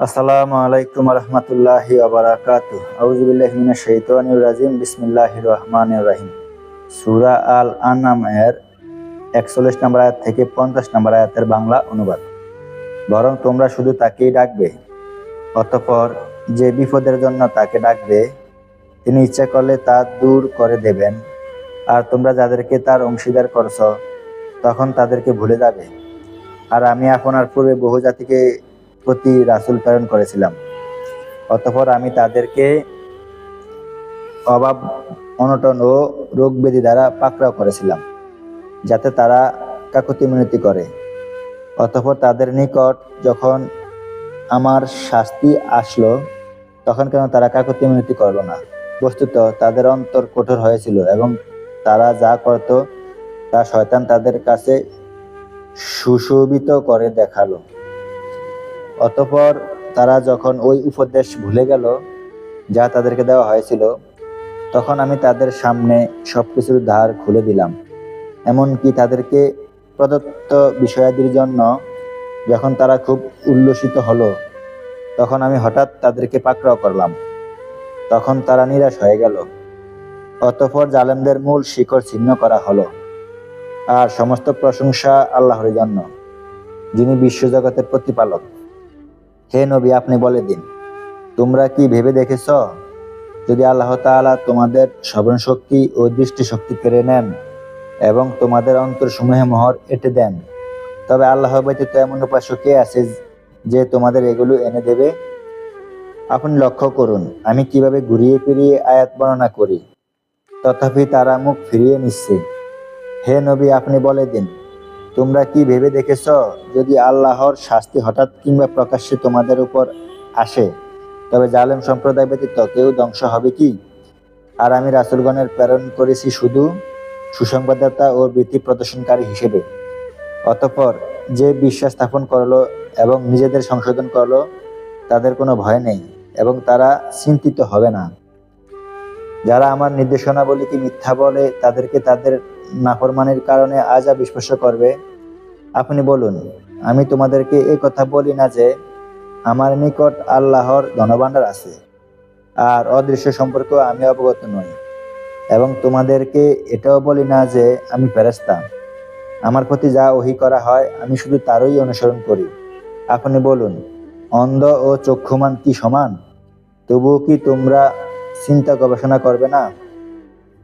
আসসালামু রাজিম। রহিম। সূরা আল একচল্লিশ নম্বর আয়াত থেকে পঞ্চাশ নম্বর বাংলা অনুবাদ। বরং তোমরা শুধু তাকেই ডাকবে, অতঃপর যে বিপদের জন্য তাকে ডাকবে, তিনি ইচ্ছা করলে তা দূর করে দেবেন। আর তোমরা যাদেরকে তার অংশীদার করছ, তখন তাদেরকে ভুলে যাবে। আর আমি আপনার পূর্বে বহু জাতিকে প্রতি রাসূল প্রেরণ করেছিলাম। অতঃপর আমি তাদেরকে অভাব, অনটন ও রোগ ব্যাধি দ্বারা পাকড়াও করেছিলাম, যাতে তারা কাকুতি মিনতি করে। অতঃপর তাদের নিকট যখন আমার শাস্তি আসলো, তখন কেন তারা কাকুতি মিনতি করল না? বস্তুত তাদের অন্তর কঠোর হয়েছিল এবং তারা যা করত, তা শয়তান তাদের কাছে সুশোভিত করে দেখাল। অতঃপর তারা যখন ওই উপদেশ ভুলে গেল যা তাদেরকে দেওয়া হয়েছিল, তখন আমি তাদের সামনে সবকিছুর ধার খুলে দিলাম। এমনকি তাদেরকে প্রদত্ত বিষয়াদির জন্য যখন তারা খুব উল্লসিত হলো, তখন আমি হঠাৎ তাদেরকে পাকড়াও করলাম। তখন তারা নিরাশ হয়ে গেল। অতঃপর জালেমদের মূল শিকড় ছিন্ন করা হলো। আর সমস্ত প্রশংসা আল্লাহর জন্য, যিনি বিশ্বজগতের প্রতিপালক। হে নবী, আপনি বলে দিন। তোমরা কি ভেবে দেখেছ? যদি আল্লাহ তাআলা তোমাদের শক্তি ও দৃষ্টি শক্তি কেড়ে নেন এবং তোমাদের অন্তর সমূহে মোহর এঁটে দেন, তবে আল্লাহ ব্যতীত এমন উপাস্য কে আছে যে তোমাদের এগুলো এনে দেবে? আপনি লক্ষ্য করুন, আমি কীভাবে ঘুরিয়ে ফিরিয়ে আয়াত বর্ণনা করি, তথাপি তারা মুখ ফিরিয়ে নিচ্ছে। হে নবী, আপনি বলে দিন তোমরা কি ভেবে দেখেছ যদি আল্লাহর শাস্তি হঠাৎ কিংবা প্রকাশ্যে তোমাদের উপর আসে? তবে জালেম সম্প্রদায় ব্যতীত কেউ ধ্বংস হবে কি? আর আমি রাসুলগণের প্রেরণ করেছি শুধু সুসংবাদদাতা ও বৃত্তি প্রদর্শনকারী হিসেবে। অতঃপর যে বিশ্বাস স্থাপন করল এবং নিজেদের সংশোধন করল, তাদের কোনো ভয় নেই এবং তারা চিন্তিত হবে না। যারা আমার নির্দেশনাবলীকে মিথ্যা বলে, তাদেরকে তাদের নাফরমানের কারণে আজাব স্পর্শ করবে। আপনি বলুন, আমি তোমাদেরকে এই কথা বলি না যে আমার নিকট আল্লাহর ধনভাণ্ডার আছে, আর অদৃশ্য সম্পর্ক আমি অবগত নই, এবং তোমাদেরকে এটাও বলি না যে আমি ফেরেস্তা আমার প্রতি যা ওহি করা হয়, আমি শুধু তারই অনুসরণ করি। আপনি বলুন, অন্ধ ও চক্ষুমান কি সমান? তবুও কি তোমরা চিন্তা গবেষণা করবে না?